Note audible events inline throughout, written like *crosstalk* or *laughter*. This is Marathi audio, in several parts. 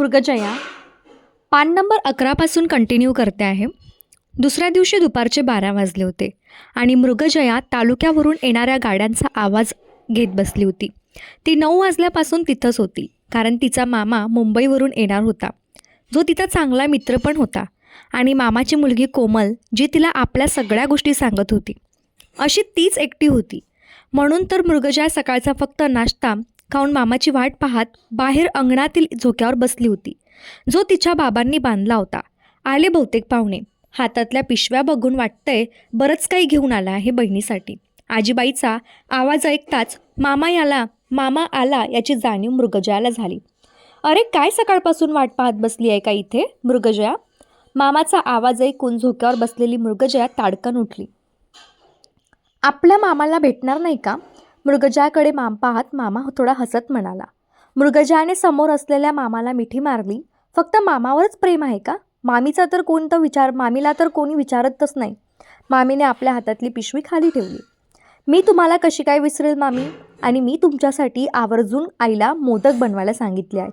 मृगजया पान नंबर अकरापासून कंटिन्यू करते आहे. दुसऱ्या दिवशी दुपारचे बारा वाजले होते आणि मृगजया तालुक्यावरून येणाऱ्या गाड्यांचा आवाज घेत बसली होती. ती नऊ वाजल्यापासून तिथंच होती कारण तिचा मामा मुंबईवरून येणार होता. जो तिचा चांगला मित्र पण होता आणि मामाची मुलगी कोमल जी तिला आपल्या सगळ्या गोष्टी सांगत होती. अशी तीच एकटी होती. म्हणून तर मृगजया सकाळचा फक्त नाश्ता खाऊन मामाची वाट पाहत बाहेर अंगणातील झोक्यावर बसली होती. जो तिच्या बाबांनी बांधला होता. आले बहुतेक पाहुणे. हातातल्या पिशव्या बघून वाटतंय बरंच काही घेऊन आला आहे बहिणीसाठी. आजीबाईचा आवाज ऐकताच मामा याला मामा आला याची जाणीव मृगजयाला झाली. अरे काय सकाळपासून वाट पाहत बसली आहे का इथे मृगजया? मामाचा आवाज ऐकून झोक्यावर बसलेली मृगजया ताडकन उठली. आपल्या मामाला भेटणार नाही का? मृगजाकडे माम पाहत मामा थोडा हसत म्हणाला. मृगजाने समोर असलेल्या मामाला मिठी मारली. फक्त मामावरच प्रेम आहे का? मामीचा तर कोणतं विचार मामीला तर कोणी विचारतच नाही. मामीने आपल्या हातातली पिशवी खाली ठेवली. मी तुम्हाला कशी काय विसरेल मामी? आणि मी तुमच्यासाठी आवर्जून आईला मोदक बनवायला सांगितले आहेत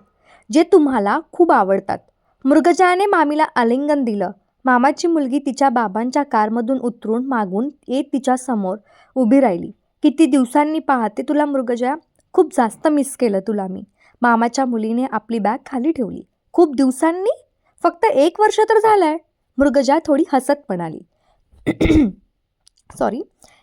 जे तुम्हाला खूप आवडतात. मृगजाने मामीला आलिंगन दिलं. मामाची मुलगी तिच्या बाबांच्या कारमधून उतरून मागून येत तिच्यासमोर उभी राहिली. किती दिवसांनी पाहते तुला मृगजया? खूप जास्त मिस केलं तुला मी. मामाच्या मुलीने आपली बॅग खाली ठेवली. खूप दिवसांनी? फक्त एक वर्ष तर झालं आहे मृगजा थोडी हसत म्हणाली. सॉरी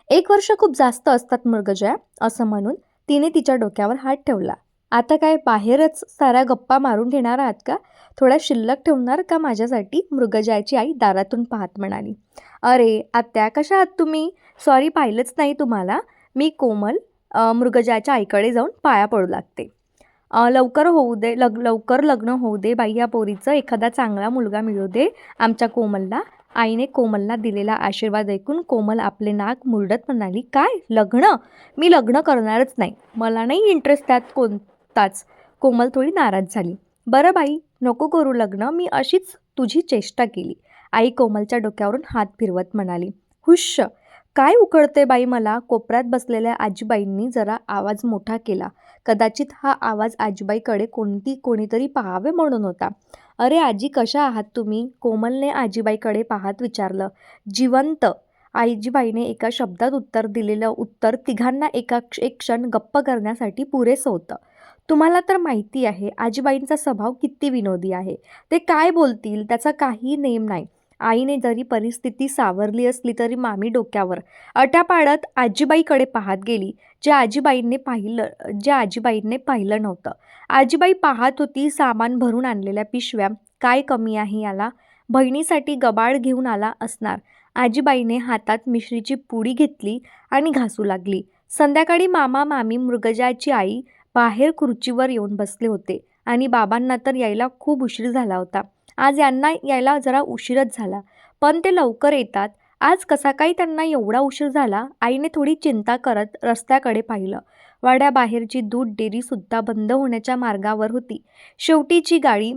एक वर्ष खूप जास्त असतात मृगजया असं म्हणून तिने तिच्या डोक्यावर हात ठेवला. आता काय बाहेरच साऱ्या गप्पा मारून घेणार आहात का? थोड्या शिल्लक ठेवणार का माझ्यासाठी? मृगजयाची आई दारातून पाहत म्हणाली. अरे आत्या कशा आहात तुम्ही? सॉरी पाहिलंच नाही तुम्हाला. मी कोमल मृगजाच्या मृगजयाच्या आईकडे जाऊन पाया पडू लागते. लवकर होऊ दे लग लवकर लग्न होऊ दे बाई या पोरीचं. एखादा चांगला मुलगा मिळू दे आमच्या कोमलला. आईने कोमलला दिलेला आशीर्वाद ऐकून कोमल आपले नाक मुरडत म्हणाली काय? लग्न? मी लग्न करणारच नाही. मला नाही इंटरेस्ट त्यात कोणताच. कोमल थोडी नाराज झाली. बरं बाई नको करू लग्न. मी अशीच तुझी चेष्टा केली. आई कोमलच्या डोक्यावरून हात फिरवत म्हणाली हुश्श. काय उकळते बाई मला? कोपऱ्यात बसलेल्या आजीबाईंनी जरा आवाज मोठा केला. कदाचित हा आवाज आजीबाईकडे कोणती कोणीतरी पाहावे म्हणून होता. अरे आजी कशा आहात तुम्ही? कोमलने आजीबाईकडे पाहत विचारलं. जिवंत. आजीबाईने एका शब्दात उत्तर दिलेलं उत्तर तिघांना एका क्ष- एक क्षण गप्प करण्यासाठी पुरेसं होतं. तुम्हाला तर माहिती आहे आजीबाईंचा स्वभाव किती विनोदी आहे. ते काय बोलतील? त्याचा काही नेम नाही. आईने जरी परिस्थिती सावरली असली तरी मामी डोक्यावर. अट्या पाडत आजीबाईकडे पाहत गेली. जे आजीबाईंनी पाहिलं जे आजीबाईंनी पाहिलं नव्हतं. आजीबाई पाहत होती सामान भरून आणलेल्या पिशव्या. काय कमी आहे याला? बहिणीसाठी गबाळ घेऊन आला असणार. आजीबाईने हातात मिश्रीची पुडी घेतली आणि घासू लागली. संध्याकाळी मामा मामी मृगजाची आई बाहेर खुर्चीवर येऊन बसले होते आणि बाबांना तर यायला खूप उशीर झाला होता. आज यांना यायला जरा उशीरच झाला. पण ते लवकर येतात. आज कसा काही त्यांना एवढा उशीर झाला आईने थोडी चिंता करत रस्त्याकडे पाहिलं. वाड्याबाहेरची दूध डेअरीसुद्धा बंद होण्याच्या मार्गावर होती. शेवटीची गाडी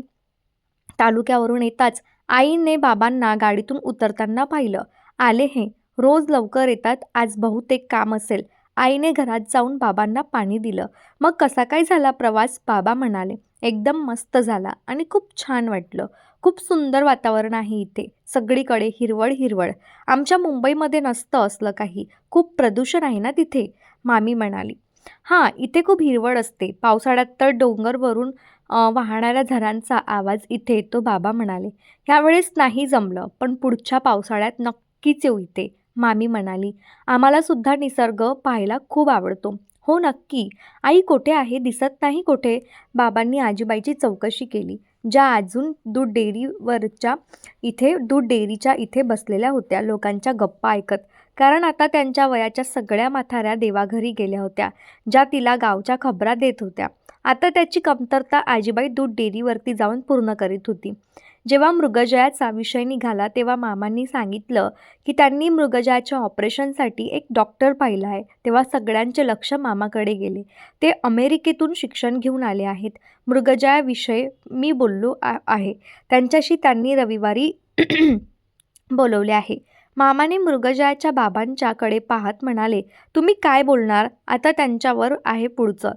तालुक्यावरून येताच आईने बाबांना गाडीतून उतरताना पाहिलं. आले हे. रोज लवकर येतात. आज बहुतेक काम असेल. आईने घरात जाऊन बाबांना पाणी दिलं. मग कसा काय झाला प्रवास? बाबा म्हणाले. एकदम मस्त झाला आणि खूप छान वाटलं. खूप सुंदर वातावरण आहे इथे. सगळीकडे हिरवळ हिरवळ. आमच्या मुंबईमध्ये नसतं असलं काही. खूप प्रदूषण आहे ना तिथे? मामी म्हणाली. हां इथे खूप हिरवळ असते. पावसाळ्यात तर डोंगरवरून वाहणाऱ्या झरांचा आवाज इथे येतो बाबा म्हणाले. ह्यावेळेस नाही जमलं पण पुढच्या पावसाळ्यात नक्कीच येऊ इथे मामी म्हणाली. आम्हालासुद्धा निसर्ग पाहायला खूप आवडतो. हो नक्की. आई कुठे आहे? दिसत नाही कुठे? बाबांनी आजीबाईची चौकशी केली. ज्या अजून दूध डेअरीवरच्या इथे दूध डेअरीच्या इथे बसलेल्या होत्या लोकांच्या गप्पा ऐकत. कारण आता त्यांच्या वयाच्या सगळ्या म्हाताऱ्या देवाघरी गेल्या होत्या ज्या तिला गावच्या खबरा देत होत्या. आता त्याची कमतरता आजीबाई दूध डेअरीवरती जाऊन पूर्ण करीत होती. जेव्हा मृगजयाचा विषय निघाला तेव्हा मामांनी सांगितलं की त्यांनी मृगजयाच्या ऑपरेशनसाठी एक डॉक्टर पाहिला आहे. तेव्हा सगळ्यांचे लक्ष मामाकडे गेले. ते अमेरिकेतून शिक्षण घेऊन आले आहेत. मृगजयाविषयी मी बोललो आ- आहे. त्यांच्याशी त्यांनी रविवारी *clears throat* बोलवले आहे. मामाने मृगजयाच्या बाबांच्याकडे पाहत म्हणाले तुम्ही काय बोलणार? आता त्यांच्यावर आहे पुढचं.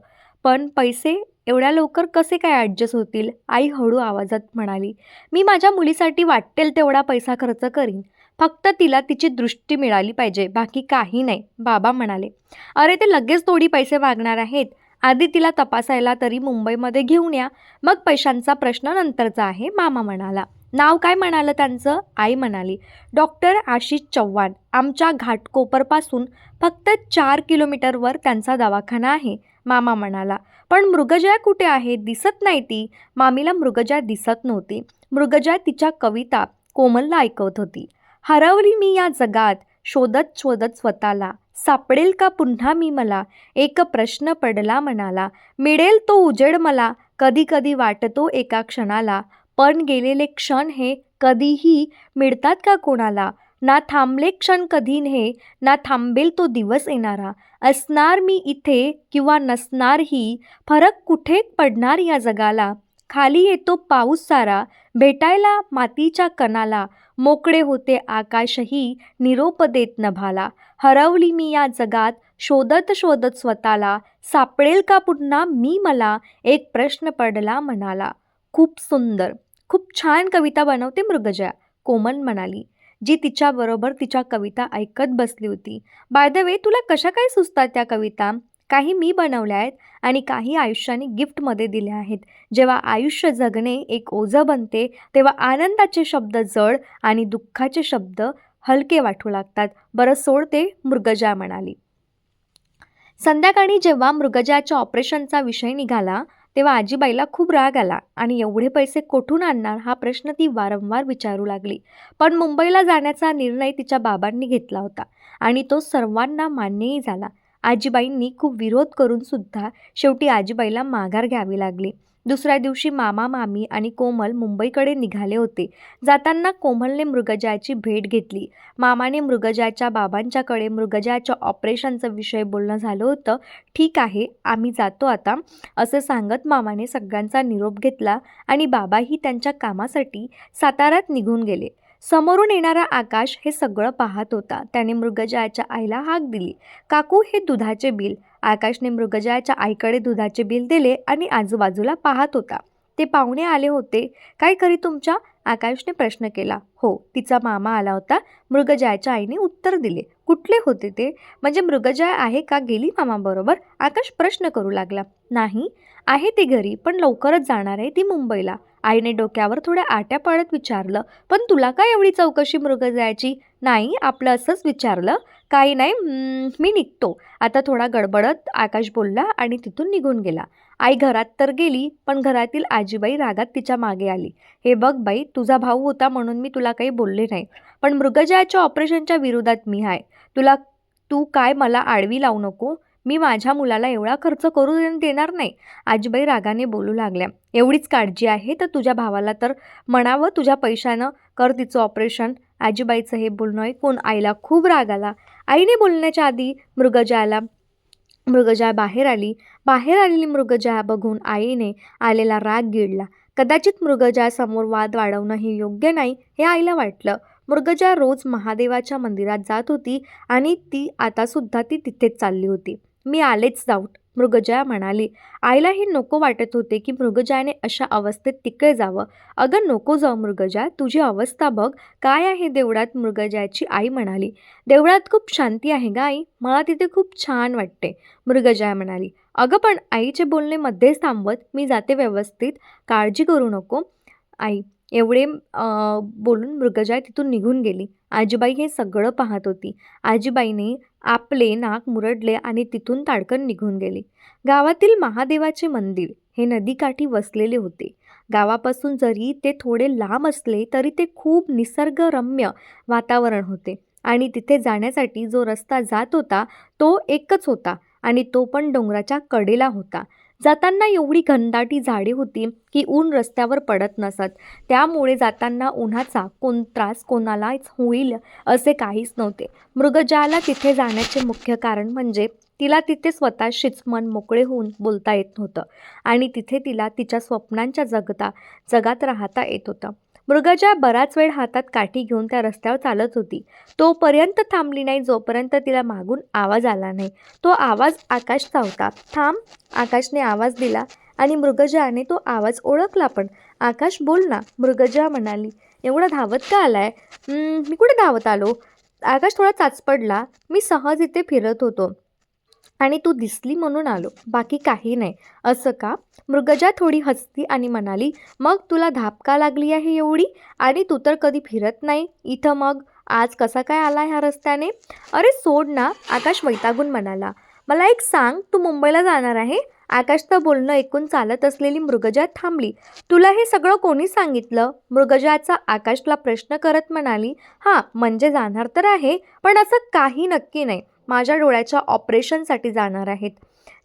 पण पैसे एवढ्या लवकर कसे काय ॲडजस्ट होतील? आई हळू आवाजात म्हणाली मी माझ्या मुलीसाठी वाटेल तेवढा पैसा खर्च करीन. फक्त तिला तिची दृष्टी मिळाली पाहिजे बाकी काही नाही. बाबा म्हणाले अरे ते लगेच थोडी पैसे मागणार आहेत. आधी तिला तपासायला तरी मुंबईमध्ये घेऊन या. मग पैशांचा प्रश्न नंतरचा आहे मामा म्हणाला. नाव काय म्हणालं त्यांचं? आई म्हणाली डॉक्टर आशिष चव्हाण. आमच्या घाटकोपरपासून फक्त चार किलोमीटरवर त्यांचा दवाखाना आहे. मामा म्हणाला. पण मृगजया कुठे आहे? दिसत नाही ती. मामीला मृगजया दिसत नव्हती. मृगजया तिच्या कविता कोमलला ऐकवत होती. हरवली मी या जगात शोधत शोधत स्वतःला. सापडेल का पुन्हा मी मला? एक प्रश्न पडला मनाला. मिळेल तो उजेड मला? कधी कधी वाटतो एका क्षणाला. पण गेलेले क्षण हे कधीही मिळतात का कोणाला? ना थांबले क्षण कधी हे ना थांबेल तो दिवस येणारा. असणार मी इथे किंवा नसणारही फरक कुठे पडणार या जगाला? खाली येतो पाऊस सारा भेटायला मातीच्या कणाला. मोकळे होते आकाशही निरोप देत नभाला. हरवली मी या जगात शोधत शोधत स्वतःला. सापडेल का पुन्हा मी मला? एक प्रश्न पडला म्हणाला खूप सुंदर. खूप छान कविता बनवते मृगजया कोमन म्हणाली. जी तिच्याबरोबर तिच्या कविता ऐकत बसली होती. बाय द वे तुला कशा काय सुचतात त्या कविता? काही मी बनवल्या आहेत आणि काही आयुष्याने गिफ्टमध्ये दिल्या आहेत. जेव्हा आयुष्य जगणे एक ओझं बनते तेव्हा आनंदाचे शब्द जड आणि दुःखाचे शब्द हलके वाटू लागतात. बरं सोडते मृगजा म्हणाली. संध्याकाळी जेव्हा मृगजाच्या ऑपरेशनचा विषय निघाला तेव्हा आजीबाईला खूप राग आला आणि एवढे पैसे कोठून आणणार हा प्रश्न ती वारंवार विचारू लागली. पण मुंबईला जाण्याचा निर्णय तिच्या बाबांनी घेतला होता आणि तो सर्वांना मान्यही झाला. आजीबाईंनी खूप विरोध करून सुद्धा शेवटी आजीबाईला माघार घ्यावी लागली. दुसऱ्या दिवशी मामा मामी आणि कोमल मुंबईकडे निघाले होते. जाताना कोमलने मृगजाची भेट घेतली. मामाने मृगजाच्या बाबांच्याकडे मृगजाच्या ऑपरेशनचं विषय बोलणं झालं होतं. ठीक आहे आम्ही जातो आता असं सांगत मामाने सगळ्यांचा निरोप घेतला आणि बाबाही त्यांच्या कामासाठी सातारात निघून गेले. समोरून येणारा आकाश हे सगळं पाहत होता. त्याने मृगजयाच्या आईला हाक दिली. काकू हे दुधाचे बिल. आकाशने मृगजयाच्या आईकडे दुधाचे बिल दिले आणि आजूबाजूला पाहत होता. ते पाहुणे आले होते. काय करी तुमच्या? आकाशने प्रश्न केला. हो तिचा मामा आला होता. मृगजयाच्या आईने उत्तर दिले. कुठले होते ते? म्हणजे मृगजय आहे का गेली मामाबरोबर आकाश प्रश्न करू लागला. नाही. आहे ती घरी पण लवकरच जाणार आहे ती मुंबईला. आईने डोक्यावर थोड्या आट्या पाळत विचारलं पण तुला काय एवढी चौकशी मृगजयाची नाही आपलं असंच विचारलं. काही नाही मी निघतो. आता थोडा गडबडत आकाश बोलला आणि तिथून निघून गेला. आई घरात तर गेली पण घरातील आजीबाई रागात तिच्यामागे आली. हे बघ बाई तुझा भाऊ होता म्हणून मी तुला काही बोलले नाही पण मृगजयाच्या ऑपरेशनच्या विरोधात मी आहे. तुला तू काय मला आडवी लावू नको? मी माझ्या मुलाला एवढा खर्च करू देणार नाही. आजीबाई रागाने बोलू लागल्या. एवढीच काळजी आहे तर तुझ्या भावाला तर म्हणावं तुझ्या पैशानं कर तिचं ऑपरेशन. आजीबाईचं हे बोलणं ऐकून आईला खूप राग आला. आईने बोलण्याच्या आधी मृगजयाला मृगजया बाहेर आली. बाहेर आलेली मृगजया बघून आईने आलेला राग गिळला. कदाचित मृगजयासमोर वाद वाढवणं हे योग्य नाही हे आईला वाटलं. मृगजया रोज महादेवाच्या मंदिरात जात होती आणि ती आतासुद्धा ती तिथेच चालली होती. मी आलेच जाऊट मृगजया म्हणाली आईला हे नको वाटत होते की मृगजयाने अशा अवस्थेत तिकडे जावं. अगं नको जाऊ मृगजया तुझी अवस्था बघ. काय आहे देवळात मृगजयाची आई म्हणाली. देवळात खूप शांती आहे गा आई. मला तिथे खूप छान वाटते. मृगजया म्हणाली अगं पण आईचे बोलणे मध्येच थांबवत. मी जाते व्यवस्थित. काळजी करू नको. आई एवढे बोलून मृगजया तिथून निघून गेली. आजीबाई हे सगळं पाहत होती. आजीबाईने आपले नाक मुरडले आणि तिथून ताडकन निघून गेली. गावातील महादेवाचे मंदिर हे नदीकाठी वसलेले होते. गावापासून जरी ते थोडे लांब असले तरी ते खूप निसर्गरम्य वातावरण होते. आणि तिथे जाण्यासाठी जो रस्ता जात होता तो एकच होता आणि तो पण डोंगराच्या कडेला होता. जाताना एवढी घनदाटी झाडे होती की ऊन रस्त्यावर पडत नसत. त्यामुळे जाताना उन्हाचा कोण त्रास कोणालाच होईल असे काहीच नव्हते. मृगजाला तिथे जाण्याचे मुख्य कारण म्हणजे तिला तिथे स्वतःशीच मन मोकळे होऊन बोलता येत नव्हतं आणि तिथे तिला तिच्या स्वप्नांच्या जगता जगात राहता येत होतं. मृगजा बराच वेळ हातात काठी घेऊन त्या रस्त्यावर चालत होती. तोपर्यंत थांबली नाही जोपर्यंत तिला मागून आवाज आला नाही. तो आवाज आकाशचा होता. थांब आकाशने आवाज दिला आणि मृगजाने तो आवाज ओळखला पण. आकाश बोल ना. मृगजा म्हणाली एवढा धावत का आलाय? मी कुठे धावत आलो? आकाश थोडा चाचपडला. मी सहज इथे फिरत होतो. आणि तू दिसली म्हणून आलो. बाकी काही नाही. असं का? मृगजा थोडी हसती आणि म्हणाली मग तुला धाप का लागली आहे एवढी? आणि तू तर कधी फिरत नाही. इथं मग? आज कसा काय आला ह्या रस्त्याने? अरे सोड ना आकाश वैतागून म्हणाला. मला एक सांग तू मुंबईला जाणार आहे? आकाश तर बोलणं ऐकून चालत असलेली मृगजा थांबली. तुला हे सगळं कोणी सांगितलं? मृगजाचा आकाशला प्रश्न करत म्हणाली हां म्हणजे जाणार तर आहे पण असं काही नक्की नाही. माझ्या डोळ्याच्या ऑपरेशनसाठी जाणार आहेत.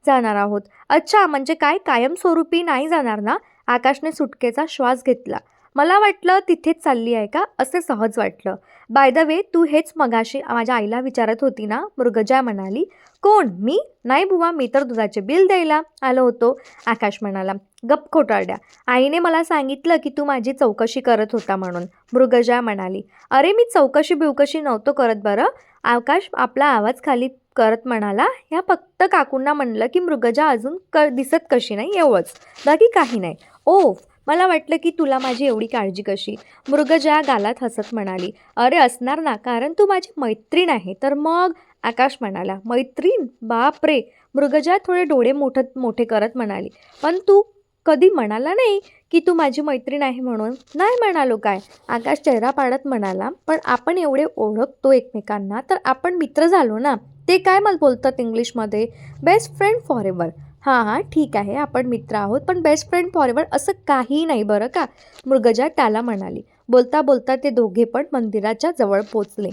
जाणार आहोत. अच्छा म्हणजे काय कायमस्वरूपी नाही जाणार ना? आकाशने सुटकेचा श्वास घेतला. मला वाटलं तिथेच चालली आहे का? असे सहज वाटलं. बाय द वे तू हेच मगाशी माझ्या आईला विचारत होती ना? मृगजा म्हणाली. कोण? मी? नाही बुवा मी तर दुधाचे बिल द्यायला आलो होतो. आकाश म्हणाला. गप खोटारड्या आईने मला सांगितलं की तू माझी चौकशी करत होता म्हणून. मृगजा म्हणाली. अरे मी चौकशी बिवकशी नव्हतो करत बरं. आकाश आपला आवाज खाली करत म्हणाला ह्या फक्त काकूंना म्हणलं की मृगजा अजून क दिसत कशी नाही एवढंच. बाकी काही नाही. ओ मला वाटलं की तुला माझी एवढी काळजी कशी? मृगजया गालात हसत म्हणाली अरे असणार ना कारण तू माझी मैत्रीण आहे. तर मग आकाश म्हणाला मैत्रीण? बाप रे मृगजया थोडे डोळे मोठत मोठे करत म्हणाली पण तू कधी म्हणाला नाही की तू माझी मैत्रीण आहे म्हणून. नाही म्हणालो काय? आकाश चेहरा पाडत म्हणाला पण आपण एवढे ओळखतो एकमेकांना तर आपण मित्र झालो ना? ते काय मग बोलतात इंग्लिशमध्ये? बेस्ट फ्रेंड फॉर एव्हर हां हां ठीक आहे आपण मित्र आहोत पण बेस्ट फ्रेंड फॉर एव्हर असं काही नाही बरं का? मृगजा त्याला म्हणाली. बोलता बोलता ते दोघे पण मंदिराच्या जवळ पोचले.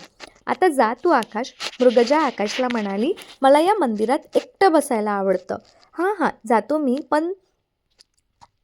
आता जा तू आकाश. मृगजा आकाशला म्हणाली मला या मंदिरात एकटं बसायला आवडतं. हां हां जातो मी पण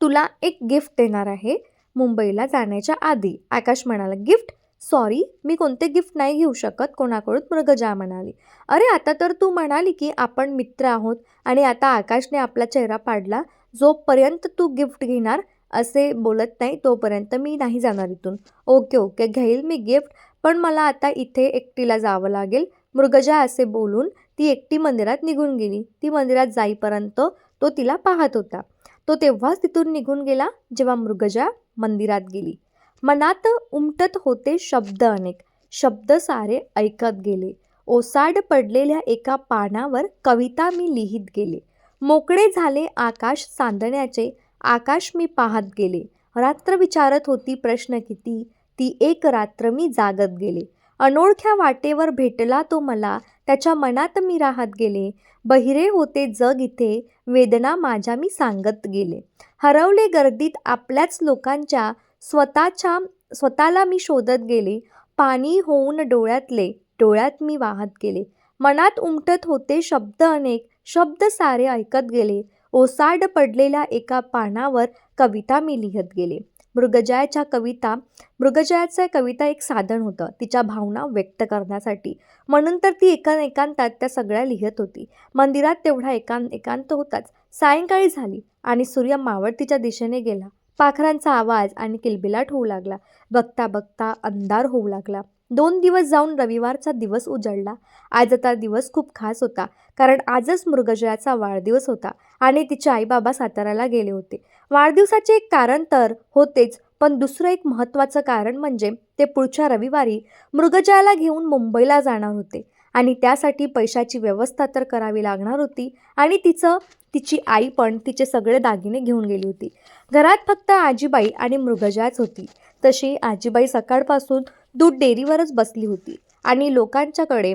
तुला एक गिफ्ट देणार आहे मुंबईला जाण्याच्या आधी. आकाश म्हणाला गिफ्ट? सॉरी मी कोणते गिफ्ट नाही घेऊ शकत. कोणाकडून मृगजा म्हणाली. अरे आता तर तू म्हणाली की आपण मित्र आहोत आणि आता आकाशने आपला चेहरा पाडला. जोपर्यंत तू गिफ्ट घेणार असे बोलत नाही तोपर्यंत मी नाही जाणार इथून. ओके ओके घेईल मी गिफ्ट पण मला आता इथे एकटीला जावं लागेल. मृगजा असे बोलून ती एकटी मंदिरात निघून गेली. ती मंदिरात जाईपर्यंत तो तिला पाहत होता. तो तेव्हाच तिथून निघून गेला जेव्हा मृगजा मंदिरात गेली. मनात उमटत होते शब्द अनेक. शब्द सारे ऐकत गेले. ओसाड पडलेल्या एका पानावर कविता मी लिहित गेले. मोकळे झाले आकाश चांदण्याचे आकाश मी पाहत गेले. रात्र विचारत होती प्रश्न किती. ती एक रात्र मी जागत गेले. अनोळख्या वाटेवर भेटला तो मला. त्याच्या मनात मी राहत गेले. बहिरे होते जग इथे. वेदना माझ्या मी सांगत गेले. हरवले गर्दीत आपल्याच लोकांच्या. स्वतःच्या स्वतःला मी शोधत गेले. पाणी होऊन डोळ्यातले डोळ्यात मी वाहत गेले. मनात उमटत होते शब्द अनेक. शब्द सारे ऐकत गेले. ओसाड पडलेल्या एका पानावर कविता मी लिहत गेले. मृगजयाच्या कविता मृगजयाचं कविता एक साधन होतं तिच्या भावना व्यक्त करण्यासाठी. म्हणून तर ती एका एकांतात त्या सगळ्या लिहित होती. मंदिरात तेवढा एकांत एकांत होताच. सायंकाळी झाली आणि सूर्य मावळतीच्या दिशेने गेला. पाखरांचा आवाज आणि किलबिलाट होऊ लागला. बघता बघता अंधार होऊ लागला. दोन दिवस जाऊन रविवारचा दिवस उजळला. आजचा दिवस खूप खास होता कारण आजच मृगजयाचा वाढदिवस होता आणि तिचे आईबाबा साताऱ्याला गेले होते. वाढदिवसाचे एक कारण तर होतेच पण दुसरं एक महत्त्वाचं कारण म्हणजे ते पुढच्या रविवारी मृगजयाला घेऊन मुंबईला जाणार होते आणि त्यासाठी पैशाची व्यवस्था तर करावी लागणार होती आणि तिचं तिची आई पण तिचे सगळे दागिने घेऊन गेली होती. घरात फक्त आजीबाई आणि मृगजयाच होती. तशी आजीबाई सकाळपासून दूध डेअरीवरच बसली होती आणि लोकांच्याकडे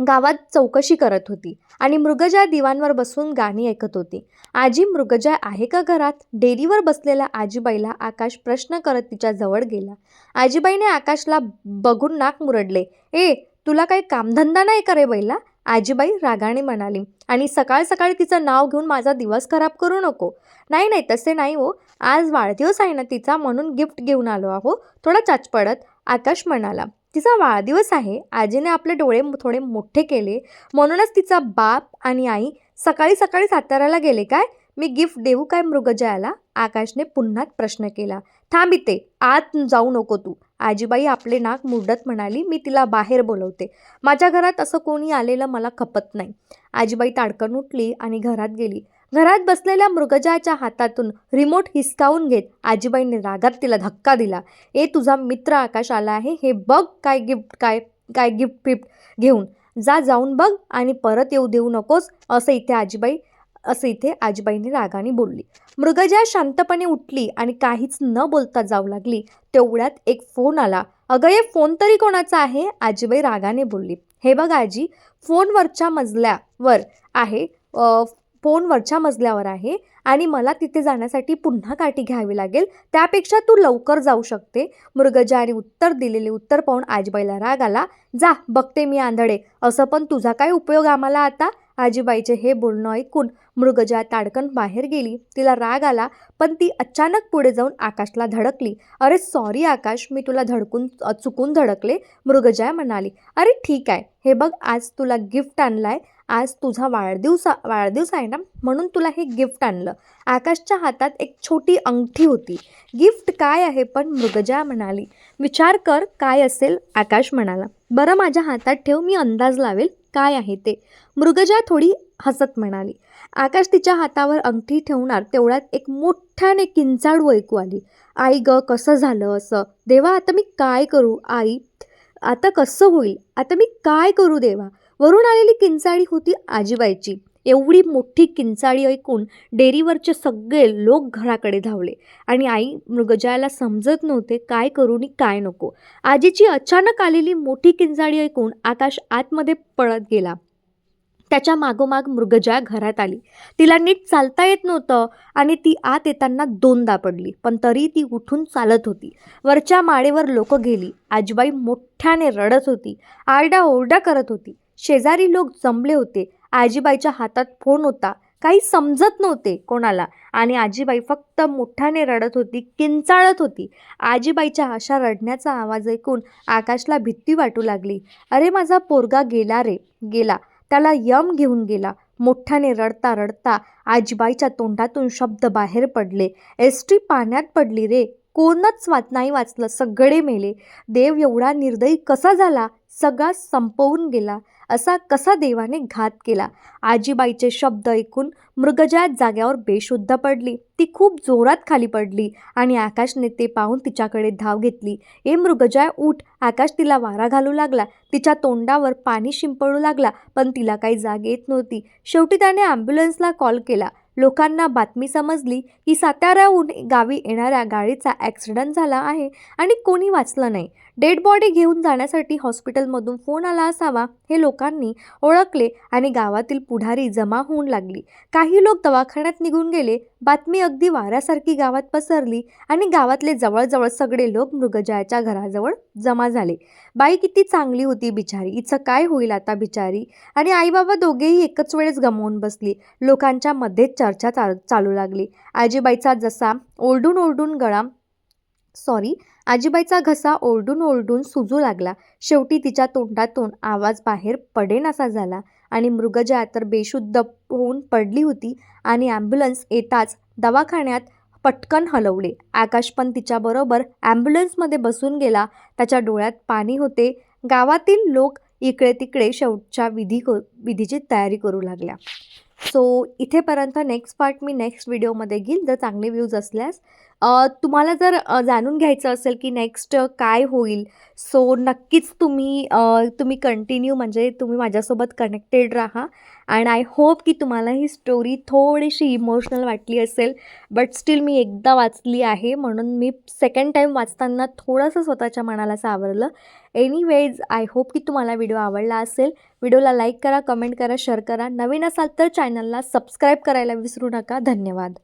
गावात चौकशी करत होती आणि मृगजया दिवाणवर बसून गाणी ऐकत होती. आजी मृगजया आहे का घरात? डेअरीवर बसलेल्या आजीबाईला आकाश प्रश्न करत तिच्या जवळ गेला. आजीबाईने आकाशला बघून नाक मुरडले. ए तुला काही कामधंदा नाही करे बैला? आजीबाई रागाने म्हणाली आणि सकाळ सकाळी तिचं नाव घेऊन माझा दिवस खराब करू नको. नाही नाही तसे नाही हो. आज वाढदिवस आहे ना तिचा म्हणून गिफ्ट घेऊन आलो आहो. थोडा चाचपडत आकाश म्हणाला तिचा वाढदिवस आहे. आजीने आपले डोळे थोडे मोठे केले. म्हणूनच तिचा बाप आणि आई सकाळी सकाळी साताऱ्याला गेले काय? मी गिफ्ट देऊ काय मृगजयाला? आकाशने पुन्हा प्रश्न केला थांब इथे आत जाऊ नको तू. आजीबाई आपले नाक मुरडत म्हणाली मी तिला बाहेर बोलवते. माझ्या घरात असं कोणी आलेलं मला खपत नाही. आजीबाई ताडकन उठली आणि घरात गेली. घरात बसलेल्या मृगजाच्या हातातून रिमोट हिसकावून घेत आजीबाईने रागात तिला धक्का दिला. ए तुझा मित्र आकाश आला आहे हे बघ काय गिफ्ट काय काय गिफ्ट फिफ्ट घेऊन. जा जाऊन बघ आणि परत येऊ देऊ नकोस असं इथे आजीबाई असं इथे आजीबाईंनी रागाने बोलली. मृगजा शांतपणे उठली आणि काहीच न बोलता जाऊ लागली तेवढ्यात एक फोन आला. अगं हे फोन तरी कोणाचा आहे? आजीबाई रागाने बोलली. हे बघ आजी फोनवरच्या मजल्यावर आहे फोनवरच्या मजल्यावर आहे आणि मला तिथे जाण्यासाठी पुन्हा काठी घ्यावी लागेल. त्यापेक्षा तू लवकर जाऊ शकते. मृगजाने उत्तर दिलेले उत्तर पाहून आजीबाईला राग आला. जा बघते मी आंधळे. असं पण तुझा काय उपयोग आम्हाला आता? आजीबाईचे हे बोलणं ऐकून मृगजा ताडकन बाहेर गेली तिला राग आला पण ती अचानक पुढे जाऊन आकाशला धडकली. अरे सॉरी आकाश मी तुला धडकून चुकून धडकले मृगजा म्हणाली. अरे ठीक आहे. हे बघ आज तुला गिफ्ट आणलाय. आज तुझा वाढदिवस वाढदिवस आहे ना म्हणून तुला हे गिफ्ट आणलं. आकाशच्या हातात एक छोटी अंगठी होती. गिफ्ट काय आहे? पण मृगजा म्हणाली. विचार कर काय असेल? आकाश म्हणाला. बरं माझ्या हातात ठेव मी अंदाज लावेल. काय आहे ते. मृगजा थोडी हसत म्हणाली. आकाश तिच्या हातावर अंगठी ठेवणार तेवढ्यात एक मोठ्याने किंचाळू ऐकू आली. आई ग कसं झालं असं? देवा आता मी काय करू? आई आता कसं होईल? आता मी काय करू देवा? वरून आलेली किंचाळी होती आजीबाईची. एवढी मोठी किंचाळी ऐकून डेअरीवरचे सगळे लोक घराकडे धावले. आणि आई मृगजयाला समजत नव्हते काय करू आणि काय नको. आजीची अचानक आलेली मोठी किंचाळी ऐकून आकाश आतमध्ये पळत गेला. त्याच्या मागोमाग मृगजया घरात आली. तिला नीट चालता येत नव्हतं आणि ती आत येताना दोनदा पडली पण तरी ती उठून चालत होती. वरच्या माळेवर लोक गेली. आजीबाई मोठ्याने रडत होती. आरडा ओरडा करत होती. शेजारी लोक जमले होते. आजीबाईच्या हातात फोन होता. काही समजत नव्हते कोणाला. आणि आजीबाई फक्त मोठ्याने रडत होती किंचाळत होती. आजीबाईच्या अशा रडण्याचा आवाज ऐकून आकाशला भीती वाटू लागली. अरे माझा पोरगा गेला रे. गेला. त्याला यम घेऊन गेला. मोठ्याने रडता रडता आजीबाईच्या तोंडातून शब्द बाहेर पडले. एस टी पाण्यात पडली रे. कोणच वाच नाही वाचलं. सगळे मेले. देव एवढा निर्दयी कसा झाला? सगळा संपवून गेला. असा कसा देवाने घात केला? आजीबाईचे शब्द ऐकून मृगजया जाग्यावर बेशुद्ध पडली. ती खूप जोरात खाली पडली आणि आकाशने ते पाहून तिच्याकडे धाव घेतली. ए मृगजाय उठ. आकाश तिला वारा घालू लागला. तिच्या तोंडावर पाणी शिंपडू लागला पण तिला काही जाग येत नव्हती. शेवटी त्याने ॲम्ब्युलन्सला कॉल केला. लोकांना बातमी समजली की साताऱ्याहून गावी येणाऱ्या गाडीचा ॲक्सिडंट झाला आहे आणि कोणी वाचलं नाही. डेड बॉडी घेऊन जाण्यासाठी हॉस्पिटलमधून फोन आला असावा हे लोकांनी ओळखले आणि गावातील पुढारी जमा होऊन लागली. काही काही लोक दवाखान्यात निघून गेले. बातमी अगदी वाऱ्यासारखी गावात पसरली आणि गावातले जवळजवळ सगळे लोक मृगजयाच्या घराजवळ जमा झाले. बाई किती चांगली होती बिचारी. इचं काय होईल आता बिचारी? आणि आईबाबा दोघेही एकच वेळेस गमावून बसली. लोकांच्या मध्येच चर्चा चाल चालू लागली. आजीबाईचा जसा ओरडून ओरडून गळा सॉरी आजीबाईचा घसा ओरडून ओरडून सुजू लागला. शेवटी तिच्या तोंडातून आवाज बाहेर पडेनासा झाला. आणि मृगजा तर बेशुद्ध होऊन पडली होती आणि ॲम्ब्युलन्स येताच दवाखान्यात पटकन हलवले. आकाश पण तिच्याबरोबर ॲम्ब्युलन्समध्ये बसून गेला. त्याच्या डोळ्यात पाणी होते. गावातील लोक इकडे तिकडे शेवटच्या विधी को विधीची तयारी करू लागल्या. सो इथेपर्यंत नेक्स्ट पार्ट मी नेक्स्ट व्हिडिओमध्ये घेईल. जर चांगले व्ह्यूज असल्यास तुम्हाला जर जाणून घ्यायचं असेल की नेक्स्ट काय होईल सो नक्कीच तुम्ही तुम्ही कंटिन्यू म्हणजे तुम्ही माझ्यासोबत कनेक्टेड राहा. अँड आय होप की तुम्हाला ही स्टोरी थोडीशी इमोशनल वाटली असेल बट स्टील मी एकदा वाचली आहे म्हणून मी सेकंड टाईम वाचताना थोडंसं स्वतःच्या मनाला सावरलं. एनिवेज आय होप की तुम्हाला व्हिडिओ आवडला असेल. व्हिडिओला लाईक करा कमेंट करा शेअर करा. नवीन असाल तर चॅनलला सबस्क्राईब करायला विसरू नका. धन्यवाद.